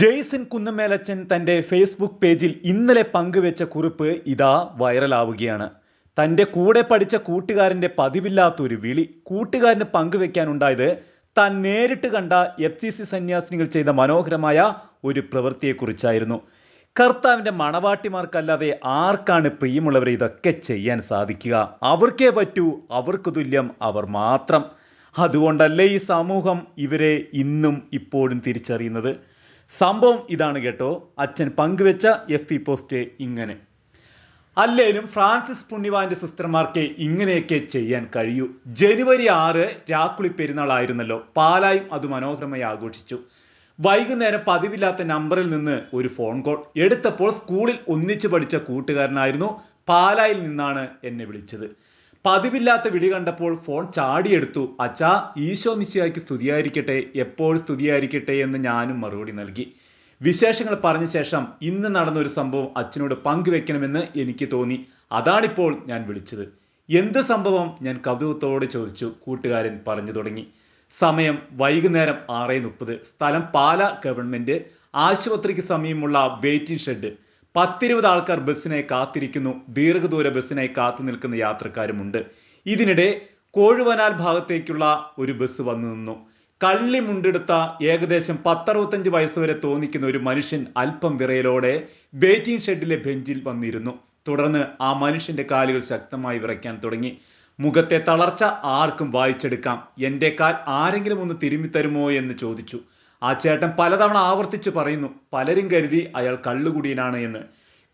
Jason കുന്നമേലച്ചൻ തന്റെ Facebook പേജിൽ ഇന്നലെ പങ്കുവെച്ച കുറിപ്പ് ഇതാ വൈറലാവുകയാണ്. തന്റെ കൂടെ പഠിച്ച കൂട്ടുകാരന്റെ പതിവില്ലാത്തൊരു വിളി. കൂട്ടുകാരന് പങ്കുവെക്കാനുണ്ടായത് താൻ നേരിട്ട് കണ്ട എഫ് സി സി സന്യാസിനികൾ ചെയ്ത മനോഹരമായ ഒരു പ്രവൃത്തിയെക്കുറിച്ചായിരുന്നു. കർത്താവിന്റെ മണവാട്ടിമാർക്കല്ലാതെ ആർക്കാണ് പ്രിയമുള്ളവരെ ഇതൊക്കെ ചെയ്യാൻ സാധിക്കുക? അവർക്കേ പറ്റൂ അവർക്ക് തുല്യം അവർ മാത്രം. അതുകൊണ്ടല്ലേ ഈ സമൂഹം ഇവരെ ഇന്നും ഇപ്പോഴും തിരിച്ചറിയുന്നത്? സംഭവം ഇതാണ് കേട്ടോ. അച്ഛൻ പങ്കുവെച്ച എഫ് ഇ പോസ്റ്റ് ഇങ്ങനെ. അല്ലേലും ഫ്രാൻസിസ് പുണ്യവാന്റെ സിസ്റ്റർമാർക്ക് ഇങ്ങനെയൊക്കെ ചെയ്യാൻ കഴിയൂ. ജനുവരി ആറ് രാക്കുളി പെരുന്നാളായിരുന്നല്ലോ. പാലായും അത് മനോഹരമായി ആഘോഷിച്ചു. വൈകുന്നേരം പതിവില്ലാത്ത നമ്പറിൽ നിന്ന് ഒരു ഫോൺ കോൾ. എടുത്തപ്പോൾ സ്കൂളിൽ ഒന്നിച്ചു പഠിച്ച കൂട്ടുകാരനായിരുന്നു. പാലായിൽ നിന്നാണ് എന്നെ വിളിച്ചത്. പതിവില്ലാത്ത വിളി കണ്ടപ്പോൾ ഫോൺ ചാടിയെടുത്തു. അച്ഛാ ഈശോ മിശിയായ്ക്ക് സ്തുതിയായിരിക്കട്ടെ എപ്പോൾ സ്തുതിയായിരിക്കട്ടെ എന്ന് ഞാനും മറുപടി നൽകി. വിശേഷങ്ങൾ പറഞ്ഞ ശേഷം ഇന്ന് നടന്ന ഒരു സംഭവം അച്ഛനോട് പങ്കുവെക്കണമെന്ന് എനിക്ക് തോന്നി. അതാണിപ്പോൾ ഞാൻ വിളിച്ചത്. എന്ത് സംഭവം? ഞാൻ കൗതുകത്തോടെ ചോദിച്ചു. കൂട്ടുകാരൻ പറഞ്ഞു തുടങ്ങി. സമയം വൈകുന്നേരം ആറ് മുപ്പത്. സ്ഥലം പാല ഗവൺമെന്റ് ആശുപത്രിക്ക് സമീപമുള്ള വെയിറ്റിംഗ് ഷെഡ്. പത്തിരുപത് ആൾക്കാർ ബസ്സിനായി കാത്തിരിക്കുന്നു. ദീർഘദൂര ബസ്സിനായി കാത്തു നിൽക്കുന്ന യാത്രക്കാരുമുണ്ട്. ഇതിനിടെ കോഴുവനാൽ ഭാഗത്തേക്കുള്ള ഒരു ബസ് വന്നു നിന്നു. കള്ളി മുണ്ടെടുത്ത ഏകദേശം പത്തറുപത്തഞ്ച് വയസ്സ് വരെ തോന്നിക്കുന്ന ഒരു മനുഷ്യൻ അല്പം വിറയലോടെ വെയിറ്റിംഗ് ഷെഡിലെ ബെഞ്ചിൽ വന്നിരുന്നു. തുടർന്ന് ആ മനുഷ്യന്റെ കാലുകൾ ശക്തമായി വിറയ്ക്കാൻ തുടങ്ങി. മുഖത്തെ തളർച്ച ആർക്കും വായിച്ചെടുക്കാം. എന്റെ കാൽ ആരെങ്കിലും ഒന്ന് തിരുമ്മി തരുമോ എന്ന് ചോദിച്ചു. ആ ചേട്ടൻ പലതവണ ആവർത്തിച്ച് പറയുന്നു പലരും കരുതി അയാൾ കള്ളുകുടിയനാണ് എന്ന്.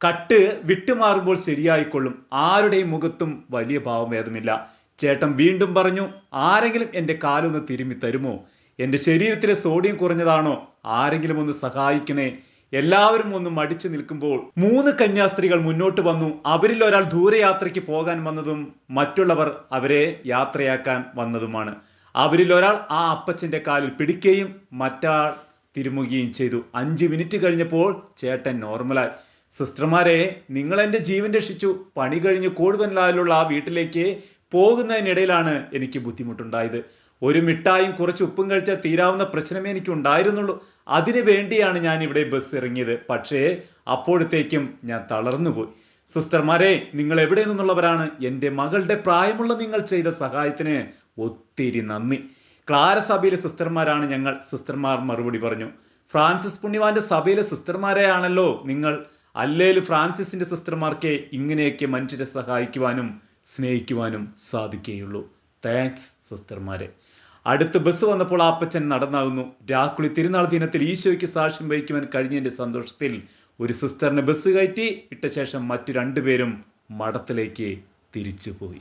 കട്ട് വിട്ടുമാറുമ്പോൾ ശരിയായിക്കൊള്ളും. ആരുടെയും മുഖത്തും വലിയ ഭാവഭേദമില്ല. ചേട്ടൻ വീണ്ടും പറഞ്ഞു ആരെങ്കിലും എന്റെ കാലൊന്ന് തിരുമ്മി തരുമോ? എന്റെ ശരീരത്തിലെ സോഡിയം കുറഞ്ഞതാണോ? ആരെങ്കിലും ഒന്ന് സഹായിക്കണേ. എല്ലാവരും ഒന്ന് മടിച്ചു നിൽക്കുമ്പോൾ മൂന്ന് കന്യാസ്ത്രീകൾ മുന്നോട്ട് വന്നു. അവരിൽ ഒരാൾ ദൂരയാത്രയ്ക്ക് പോകാൻ വന്നതും മറ്റുള്ളവർ അവരെ യാത്രയാക്കാൻ വന്നതുമാണ്. അവരിൽ ഒരാൾ ആ അപ്പച്ചന്റെ കാലിൽ പിടിക്കുകയും മറ്റാൾ തിരുമുകയും ചെയ്തു. അഞ്ച് മിനിറ്റ് കഴിഞ്ഞപ്പോൾ ചേട്ടൻ നോർമലായി സിസ്റ്റർമാരെ നിങ്ങൾ എന്റെ ജീവൻ രക്ഷിച്ചു. പണി കഴിഞ്ഞ് കൂടുതലാലുള്ള ആ വീട്ടിലേക്ക് പോകുന്നതിനിടയിലാണ് എനിക്ക് ബുദ്ധിമുട്ടുണ്ടായത്. ഒരു മിഠായും കുറച്ച് ഉപ്പും കഴിച്ചാൽ തീരാവുന്ന പ്രശ്നമേ എനിക്ക് ഉണ്ടായിരുന്നുള്ളൂ അതിനു വേണ്ടിയാണ് ഞാൻ ഇവിടെ ബസ് ഇറങ്ങിയത്. പക്ഷേ അപ്പോഴത്തേക്കും ഞാൻ തളർന്നുപോയി. സിസ്റ്റർമാരെ നിങ്ങൾ എവിടെ നിന്നുള്ളവരാണ്? എന്റെ മകളുടെ പ്രായമുള്ള നിങ്ങൾ ചെയ്ത സഹായത്തിന് ഒത്തിരി നന്ദി. ക്ലാര സഭയിലെ സിസ്റ്റർമാരാണ് ഞങ്ങൾ. സിസ്റ്റർമാർ മറുപടി പറഞ്ഞു. ഫ്രാൻസിസ് പുണ്യവാന്റെ സഭയിലെ സിസ്റ്റർമാരെയാണല്ലോ നിങ്ങൾ. അല്ലേൽ ഫ്രാൻസിസിന്റെ സിസ്റ്റർമാർക്ക് ഇങ്ങനെയൊക്കെ മനുഷ്യരെ സഹായിക്കുവാനും സ്നേഹിക്കുവാനും സാധിക്കുകയുള്ളൂ. താങ്ക്സ് സിസ്റ്റർമാരെ. അടുത്ത് ബസ് വന്നപ്പോൾ ആപ്പച്ചൻ നടന്നാകുന്നു. രാക്കുളി തിരുനാൾ ദിനത്തിൽ ഈശോയ്ക്ക് സാക്ഷ്യം വഹിക്കുവാൻ കഴിഞ്ഞതിന്റെ സന്തോഷത്തിൽ ഒരു സിസ്റ്ററിനെ ബസ് കയറ്റി. ഇട്ട ശേഷം മറ്റു രണ്ടുപേരും മഠത്തിലേക്ക് തിരിച്ചുപോയി.